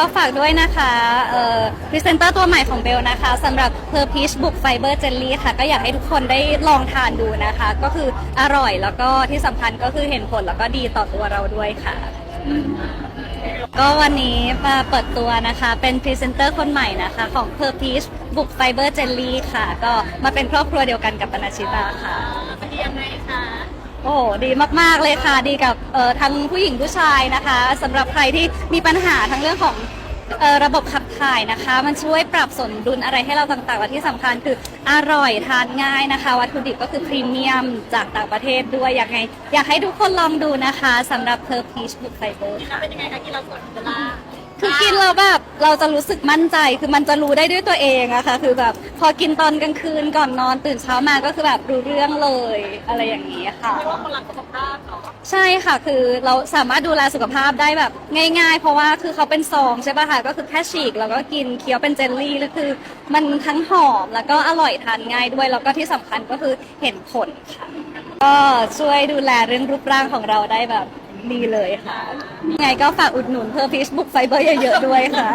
ก็ฝากด้วยนะคะเอ่อพรีเซนเตอร์ตัวใหม่ของเบลนะคะสำหรับเพอร์พีชบุกไฟเบอร์เจลลี่ค่ะ ก็อยากให้ทุกคนได้ลองทานดูนะคะ ก็คืออร่อยแล้วก็ที่สำคัญก็คือเห็นผลแล้วก็ดีต่อตัวเราด้วยค่ะก็วันนี้มาเปิดตัวนะคะ เป็นพรีเซนเตอร์คนใหม่นะคะ ของ p e r p e a c h บุกไฟเบอร์เจลลี่ค่ะ ก็มาเป็นครอบครัวเดียวกันกับปนัชชิตาค่ะมันดียังไงคะ โอ้ดีมากๆเลยค่ะ ดีกับเอ่อทั้งผู้หญิงผู้ชายนะคะสำหรับใครที่มีปัญหาทั้งเรื่องของเอ่อระบบขับถ่ายนะคะ มันช่วยปรับสมดุลอะไรให้เราต่างๆและที่สำคัญคืออร่อยทานง่ายนะคะ วัตถุดิบก็คือพรีเมียมจากต่างประเทศด้วยอยากไงอยากให้ทุกคนลองดูนะคะสำหรับเพอร์พีชบุกไฟเบอร์ เป็นยังไงคะกินแล้วสดเวลา กินแล้วแบบเราจะรู้สึกมั่นใจคือมันจะรู้ได้ด้วยตัวเองอะค่ะคือแบบพอกินตอนกลางคืนก่อนนอนตื่นเช้ามาก็คือแบบรู้เรื่องเลยอะไรอย่างนี้ค่ะไม่ว่าคนรักสุขภาพเนาะใช่ค่ะคือเราสามารถดูแลสุขภาพได้แบบง่าย ๆ เพราะว่าคือเขาเป็นซองใช่ป่ะคะก็คือแค่ฉีกแล้วก็กินเคี้ยวเป็นเจลลี่แล้วคือ มันทั้งหอมแล้วก็อร่อยทานง่ายด้วยแล้วก็ที่สำคัญก็คือเห็นผลค่ะก็ช่วยดูแลเรื่องรูปร่างของเราได้แบบ ดีเลยค่ะยังไงก็ฝากอุดหนุนเพื่อ Facebook Fiber เยอะๆด้วยค่ะ